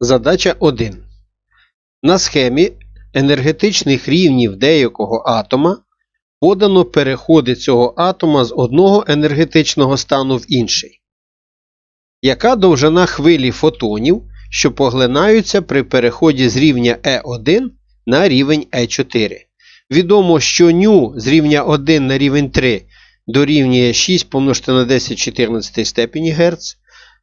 Задача 1. На схемі енергетичних рівнів деякого атома подано переходи цього атома з одного енергетичного стану в інший. Яка довжина хвилі фотонів, що поглинаються при переході з рівня E1 на рівень E4? Відомо, що ню з рівня 1 на рівень 3 дорівнює 6 помножити на 10 14 степені Гц.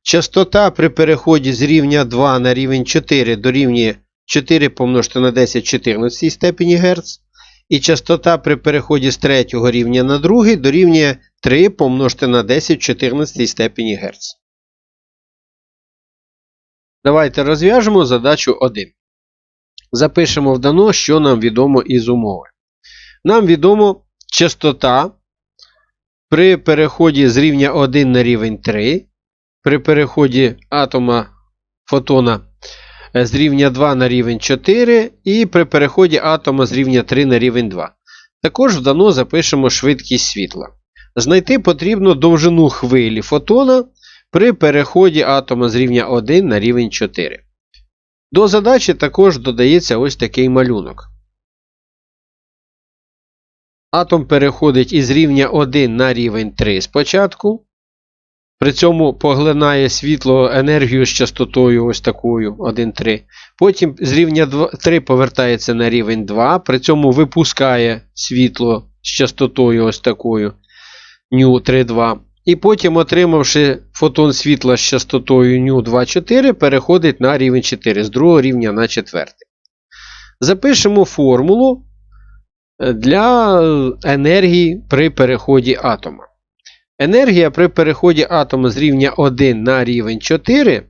Частота при переході з рівня 2 на рівень 4 дорівнює 4 помножити на 10 14 степені Гц. І частота при переході з третього рівня на другий дорівнює 3 помножити на 10 14 степені Гц. Давайте розв'яжемо задачу 1. Запишемо в дано, що нам відомо із умови. Нам відомо частота при переході з рівня 1 на рівень 3, при переході атома фотона з рівня 2 на рівень 4 і при переході атома з рівня 3 на рівень 2. Також в дано запишемо швидкість світла. Знайти потрібно довжину хвилі фотона при переході атома з рівня 1 на рівень 4. До задачі також додається ось такий малюнок. Атом переходить із рівня 1 на рівень 3 спочатку. При цьому поглинає світло енергію з частотою ось такою 1,3. Потім з рівня 2, 3 повертається на рівень 2, при цьому випускає світло з частотою ось такою ню 3,2. І потім, отримавши фотон світла з частотою ню 2,4, переходить на рівень 4 з другого рівня на 4. Запишемо формулу для енергії при переході атома. Енергія при переході атома з рівня 1 на рівень 4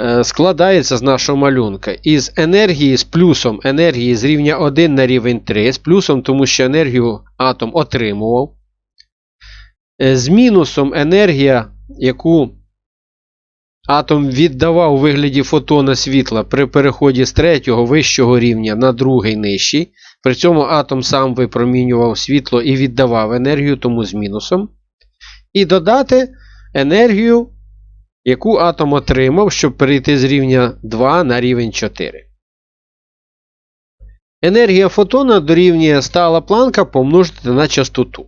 е, складається з нашого малюнка із енергії з плюсом енергії з рівня 1 на рівень 3, з плюсом, тому що енергію атом отримував. Е, З мінусом енергія, яку атом віддавав у вигляді фотона світла при переході з третього вищого рівня на другий нижчий. При цьому атом сам випромінював світло і віддавав енергію, тому з мінусом і додати енергію, яку атом отримав, щоб перейти з рівня 2 на рівень 4. Енергія фотона дорівнює стала планка помножити на частоту.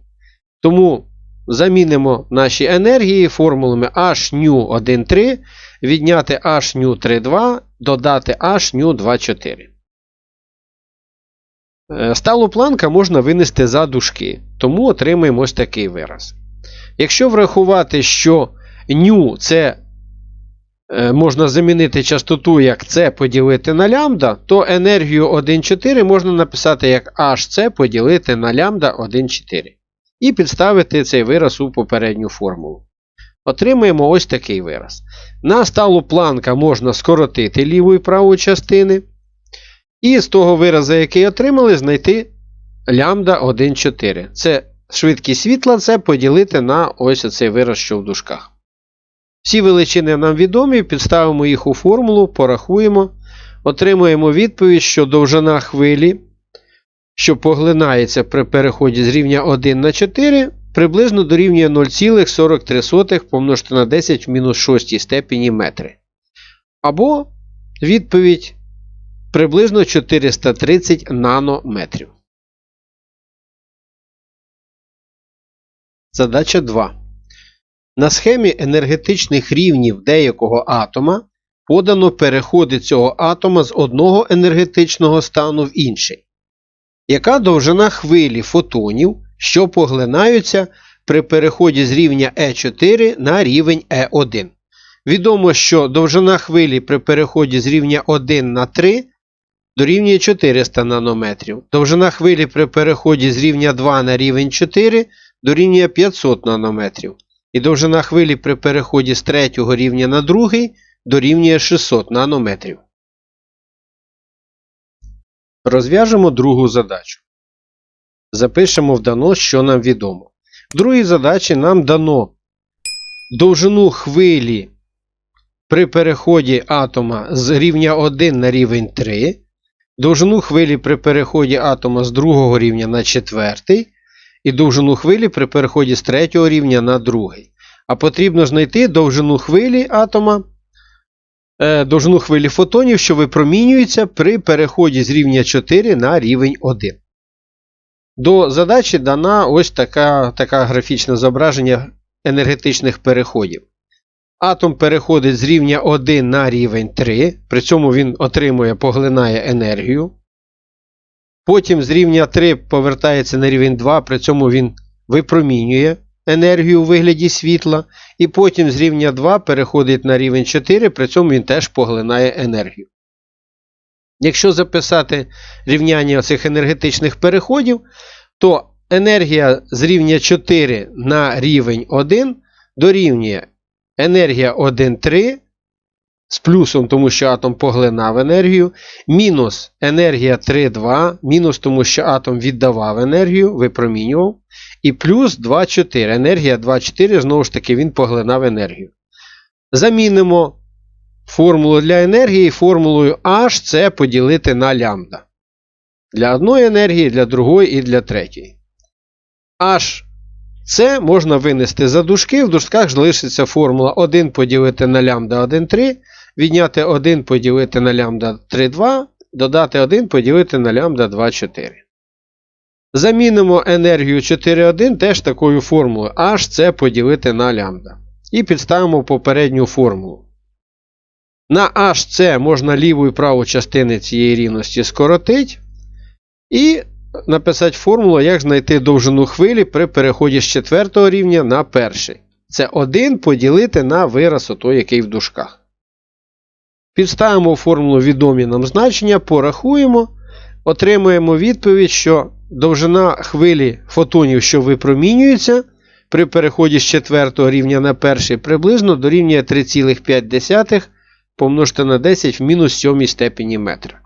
Тому замінимо наші енергії формулами HNU13, відняти HNU32, додати HNU24. Е, сталу планка можна винести за дужки, тому отримаємо ось такий вираз. Якщо врахувати, що ню це е, можна замінити частоту як С поділити на лямбда, то енергію 1,4 можна написати як HC поділити на лямбда 1,4. І підставити цей вираз у попередню формулу. Отримаємо ось такий вираз. На сталу планка можна скоротити ліву і праву частини. І з того виразу, який отримали, знайти лямбда 1,4. Це швидкість світла це поділити на ось цей вираз, що в дужках. Всі величини нам відомі, підставимо їх у формулу, порахуємо. Отримуємо відповідь, що довжина хвилі, що поглинається при переході з рівня 1 на 4, приблизно дорівнює 0,43 помножити на 10 в мінус 6 степені метри. Або відповідь приблизно 430 нанометрів. Задача 2. На схемі енергетичних рівнів деякого атома подано переходи цього атома з одного енергетичного стану в інший. Яка довжина хвилі фотонів, що поглинаються при переході з рівня Е4 на рівень Е1? Відомо, що довжина хвилі при переході з рівня 1 на 3 дорівнює 400 нанометрів. Довжина хвилі при переході з рівня 2 на рівень 4 дорівнює 500 нанометрів. І довжина хвилі при переході з третього рівня на другий дорівнює 600 нанометрів. Розв'яжемо другу задачу. Запишемо в дано, що нам відомо. В другій задачі нам дано довжину хвилі при переході атома з рівня 1 на рівень 3, довжину хвилі при переході атома з другого рівня на четвертий, і довжину хвилі при переході з третього рівня на другий. А потрібно знайти довжину хвилі атома е, довжину хвилі фотонів, що випромінюється при переході з рівня 4 на рівень 1. До задачі дана ось така, така графічне зображення енергетичних переходів. Атом переходить з рівня 1 на рівень 3, при цьому він отримує, поглинає енергію. Потім з рівня 3 повертається на рівень 2, при цьому він випромінює енергію у вигляді світла. І потім з рівня 2 переходить на рівень 4, при цьому він теж поглинає енергію. Якщо записати рівняння цих енергетичних переходів, то енергія з рівня 4 на рівень 1 дорівнює енергія 1,3 з плюсом, тому що атом поглинав енергію, мінус енергія 3,2, мінус тому, що атом віддавав енергію, випромінював, і плюс 2,4. Енергія 2,4, знову ж таки, він поглинав енергію. Замінимо формулу для енергії формулою H це поділити на лямбда. Для одної енергії, для другої і для третьої. H це можна винести за дужки, в дужках залишиться формула 1 поділити на лямбда 1,3, відняти 1 поділити на лямбда 3,2, додати 1 поділити на лямбда 2,4. Замінимо енергію 4,1 теж такою формулою H це поділити на лямбда. І підставимо попередню формулу. На HC можна ліву і праву частини цієї рівності скоротити. І написати формулу, як знайти довжину хвилі при переході з 4 рівня на перший. Це 1 поділити на вираз отой, який в дужках. Підставимо формулу відомі нам значення, порахуємо. Отримуємо відповідь, що довжина хвилі фотонів, що випромінюється, при переході з 4 рівня на перший приблизно дорівнює 3,5 помножити на 10 в мінус 7 степені метра.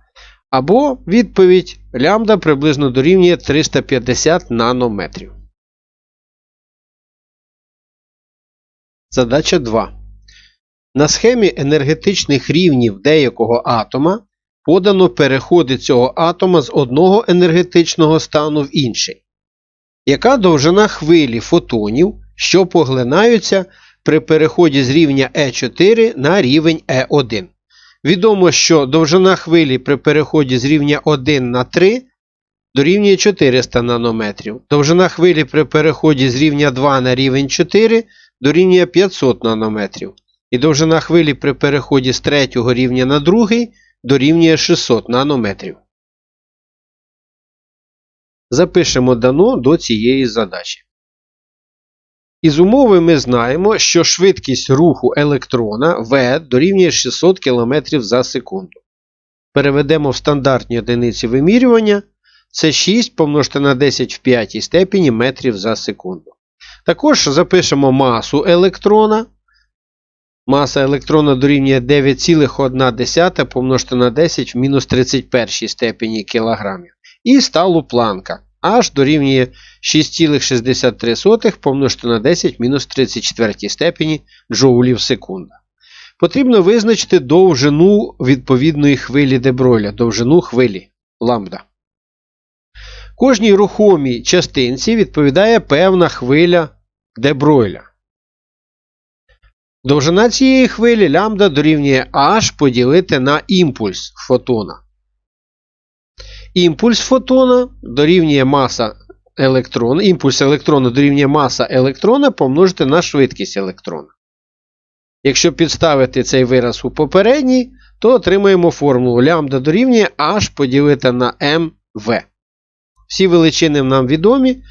Або відповідь лямбда приблизно дорівнює 350 нанометрів. Задача 2. На схемі енергетичних рівнів деякого атома подано переходи цього атома з одного енергетичного стану в інший. Яка довжина хвилі фотонів, що поглинаються при переході з рівня Е4 на рівень Е1? Відомо, що довжина хвилі при переході з рівня 1 на 3 дорівнює 400 нанометрів. Довжина хвилі при переході з рівня 2 на рівень 4 дорівнює 500 нанометрів. І довжина хвилі при переході з 3 рівня на 2 дорівнює 600 нанометрів. Запишемо дано до цієї задачі. Із умови ми знаємо, що швидкість руху електрона v дорівнює 600 км за секунду. Переведемо в стандартні одиниці вимірювання. Це 6 помножити на 10 в 5 степені метрів за секунду. Також запишемо масу електрона. Маса електрона дорівнює 9,1 помножити на 10 в мінус 31 степені кілограмів. І сталу планка H дорівнює 6,63 помножити на 10 в мінус 34 степені джоулів секунда. Потрібно визначити довжину відповідної хвилі Дебройля, довжину хвилі ламбда. Кожній рухомій частинці відповідає певна хвиля Дебройля. Довжина цієї хвилі лямбда дорівнює h поділити на імпульс фотона. Імпульс фотона дорівнює маса електрона, імпульс електрона дорівнює маса електрона помножити на швидкість електрона. Якщо підставити цей вираз у попередній, то отримаємо формулу лямбда дорівнює h поділити на mv. Всі величини нам відомі.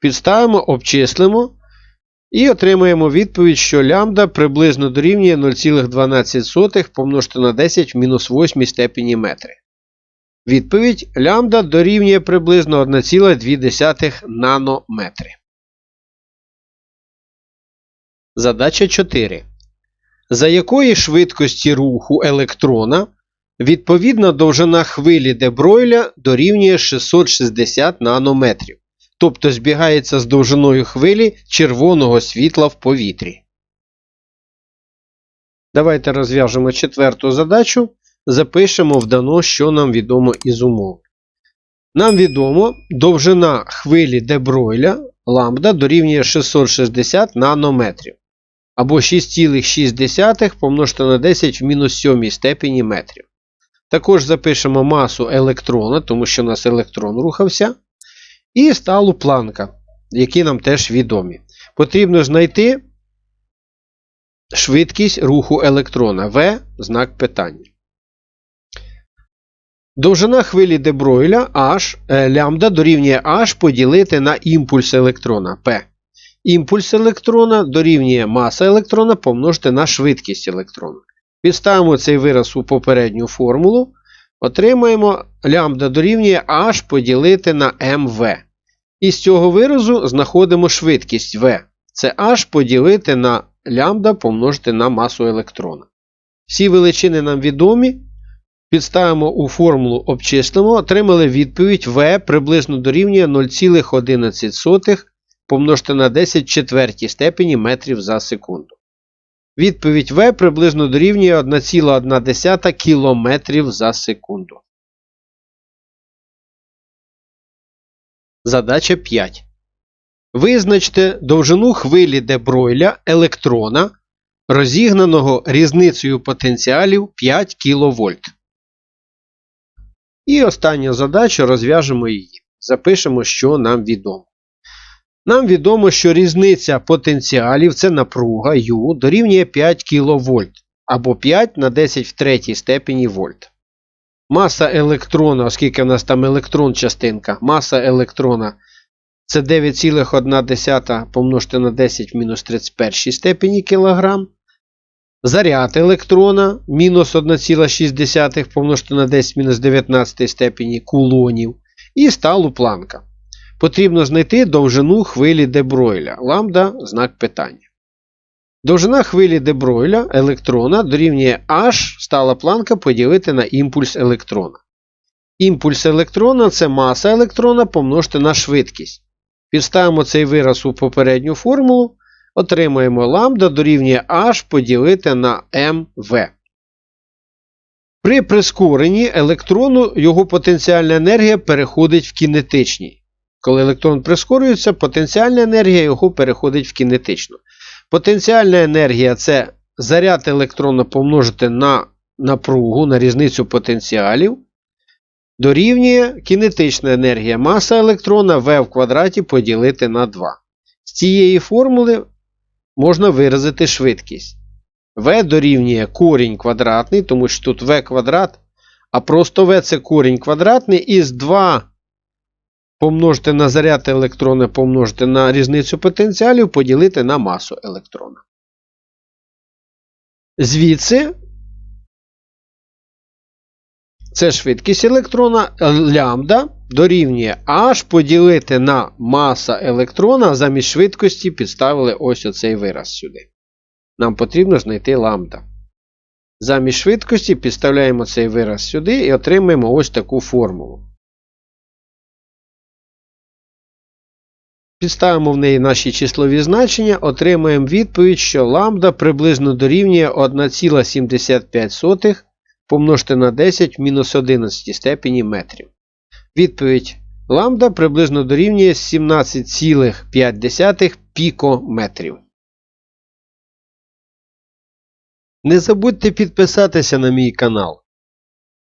Підставимо, обчислимо. І отримаємо відповідь, що лямбда приблизно дорівнює 0,12 помножити на 10 в мінус 8 степені метри. Відповідь лямбда дорівнює приблизно 1,2 нанометри. Задача 4. За якої швидкості руху електрона відповідна довжина хвилі Дебройля дорівнює 660 нанометрів, тобто збігається з довжиною хвилі червоного світла в повітрі. Давайте розв'яжемо четверту задачу запишемо в дано, що нам відомо із умов. Нам відомо довжина хвилі Дебройля ламбда дорівнює 660 нанометрів. або 6,6 помножити на 10 в мінус 7 степені метрів. Також запишемо масу електрона, тому що у нас електрон рухався. І сталу планка, які нам теж відомі. Потрібно знайти швидкість руху електрона В знак питання. Довжина хвилі Дебройля H, е, лямбда дорівнює H поділити на імпульс електрона P. Імпульс електрона дорівнює маса електрона помножити на швидкість електрона. Підставимо цей вираз у попередню формулу. Отримаємо лямбда дорівнює H поділити на МВ. І з цього виразу знаходимо швидкість V. Це H поділити на лямбда помножити на масу електрона. Всі величини нам відомі. Підставимо у формулу обчислимо, отримали відповідь V приблизно дорівнює 0,11 помножити на 10 в четвертій степені метрів за секунду. Відповідь V приблизно дорівнює 1,1 км за секунду. Задача 5. Визначте довжину хвилі Дебройля електрона, розігнаного різницею потенціалів 5 кВт. І остання задача розв'яжемо її. Запишемо, що нам відомо. Нам відомо, що різниця потенціалів це напруга U дорівнює 5 кВт або 5 на 10 в третій степені вольт. Маса електрона, оскільки в нас там електрон частинка, маса електрона це 9,1 помножити на 10 в мінус 31 степені кілограм. Заряд електрона мінус 1,6 помножити на 10 в мінус 19 степені кулонів. І сталу планка. Потрібно знайти довжину хвилі Дебройля. Ламда знак питання. Довжина хвилі Дебройля електрона дорівнює H стала планка поділити на імпульс електрона. Імпульс електрона це маса електрона помножити на швидкість. Підставимо цей вираз у попередню формулу. Отримаємо ламда дорівнює H поділити на МВ. При прискоренні електрону його потенціальна енергія переходить в кінетичній. Коли електрон прискорюється, потенціальна енергія його переходить в кінетичну. Потенціальна енергія це заряд електрона помножити на напругу, на різницю потенціалів. Дорівнює кінетична енергія маса електрона v в квадраті поділити на 2. З цієї формули можна виразити швидкість. v дорівнює корінь квадратний, тому що тут v квадрат, а просто v це корінь квадратний із 2 помножити на заряд електрона, помножити на різницю потенціалів, поділити на масу електрона. Звідси це швидкість електрона лямбда дорівнює H поділити на маса електрона замість швидкості підставили ось оцей вираз сюди. Нам потрібно знайти ламбда. Замість швидкості підставляємо цей вираз сюди і отримаємо ось таку формулу. Підставимо в неї наші числові значення, отримаємо відповідь, що ламбда приблизно дорівнює 1,75 помножити на 10 в мінус 11 степені метрів. Відповідь ламбда приблизно дорівнює 17,5 пікометрів. Не забудьте підписатися на мій канал.